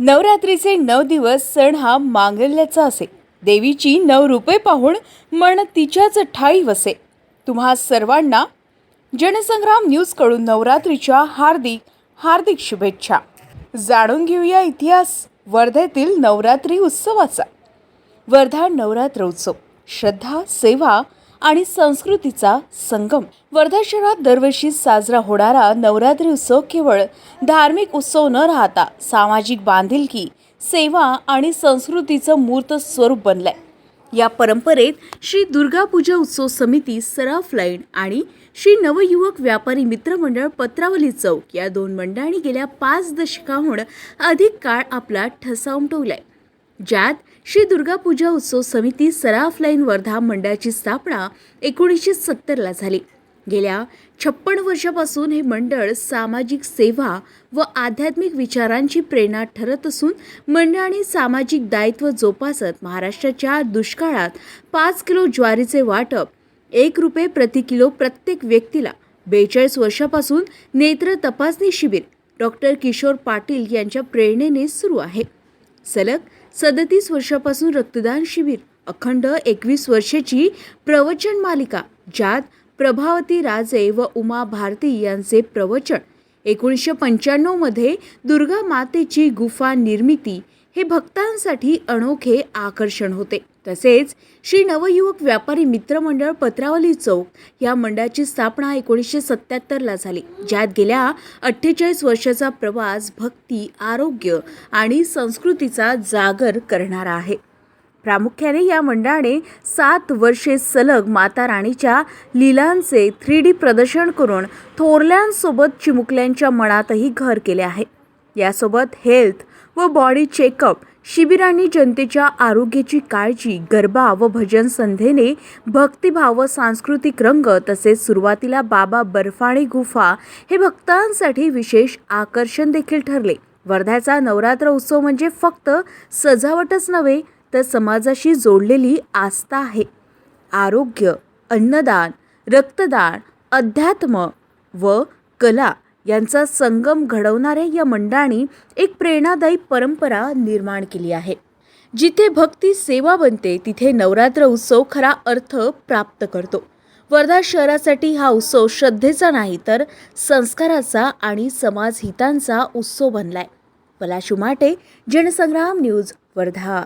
नवरात्रीचे नऊ दिवस सण हा मांगल्याचा असे. देवीची नऊ रूपे पाहून मन तिच्याच ठाई वसे. तुम्हा सर्वांना जनसंग्राम न्यूजकडून नवरात्रीच्या हार्दिक हार्दिक शुभेच्छा. जाणून घेऊया इतिहास वर्धेतील नवरात्री उत्सवाचा. वर्धा नवरात्र उत्सव श्रद्धा सेवा आणि संस्कृतीचा संगम. वर्धा शहरात दरवर्षी साजरा होणारा नवरात्री उत्सव केवळ धार्मिक उत्सव न राहता सामाजिक बांधिलकी सेवा आणि संस्कृतीचं मूर्त स्वरूप बनलंय. या परंपरेत श्री दुर्गा पूजा उत्सव समिती सराफ लाईन आणि श्री नवयुवक व्यापारी मित्रमंडळ पत्रावली चौक या दोन मंडळांनी गेल्या पाच दशकाहून अधिक काळ आपला ठसा उमटवलाय. ज्यात श्री दुर्गा पूजा उत्सव समिती सराफ लाईन वर्धा मंडळाची स्थापना एकोणीसशे सत्तरला झाली. गेल्या छप्पन वर्षापासून हे मंडळ सामाजिक सेवा व आध्यात्मिक विचारांची प्रेरणा ठरत असून मंडळाने सामाजिक दायित्व जोपासत महाराष्ट्राच्या दुष्काळात पाच किलो ज्वारीचे वाटप एक रुपये प्रति किलो प्रत्येक व्यक्तीला बेचाळीस वर्षापासून नेत्र तपासणी शिबिर डॉक्टर किशोर पाटील यांच्या प्रेरणेने सुरू आहे. सलग सदतीस वर्षापासून रक्तदान शिबिर अखंड एकवीस वर्षाची प्रवचन मालिका ज्यात प्रभावती राजे व उमा भारती यांचे प्रवचन. एकोणीसशे पंच्याण्णवमध्ये दुर्गा मातेची गुफा निर्मिती हे भक्तांसाठी अनोखे आकर्षण होते. तसेच श्री नवयुवक व्यापारी मित्रमंडळ पत्रावली चौक या मंडळाची स्थापना एकोणीसशे सत्याहत्तरला झाली ज्यात गेल्या अठ्ठेचाळीस वर्षाचा प्रवास भक्ती आरोग्य आणि संस्कृतीचा जागर करणारा आहे. प्रामुख्याने या मंडळाने सात वर्षे सलग माता राणीच्या लीलांचे थ्री डी प्रदर्शन करून थोरल्यांसोबत चिमुकल्यांच्या मनातही घर केले आहे. यासोबत हेल्थ व बॉडी चेकअप शिबिरांनी जनतेच्या आरोग्याची काळजी गरबा व भजन संध्येने भक्तिभाव व सांस्कृतिक रंग तसेच सुरुवातीला बाबा बर्फाणी गुफा हे भक्तांसाठी विशेष आकर्षण देखील ठरले. वर्ध्याचा नवरात्र उत्सव म्हणजे फक्त सजावटच नव्हे तर समाजाशी जोडलेली आस्था आहे. आरोग्य अन्नदान रक्तदान अध्यात्म व कला यांचा संगम घडवणाऱ्या या मंडळाने एक प्रेरणादायी परंपरा निर्माण केली आहे. जिथे भक्ती सेवा बनते तिथे नवरात्र उत्सव खरा अर्थ प्राप्त करतो. वर्धा शहरासाठी हा उत्सव श्रद्धेचा नाही तर संस्काराचा आणि समाजहितांचा उत्सव बनलाय. पलाशु माटे जनसंग्राम न्यूज वर्धा.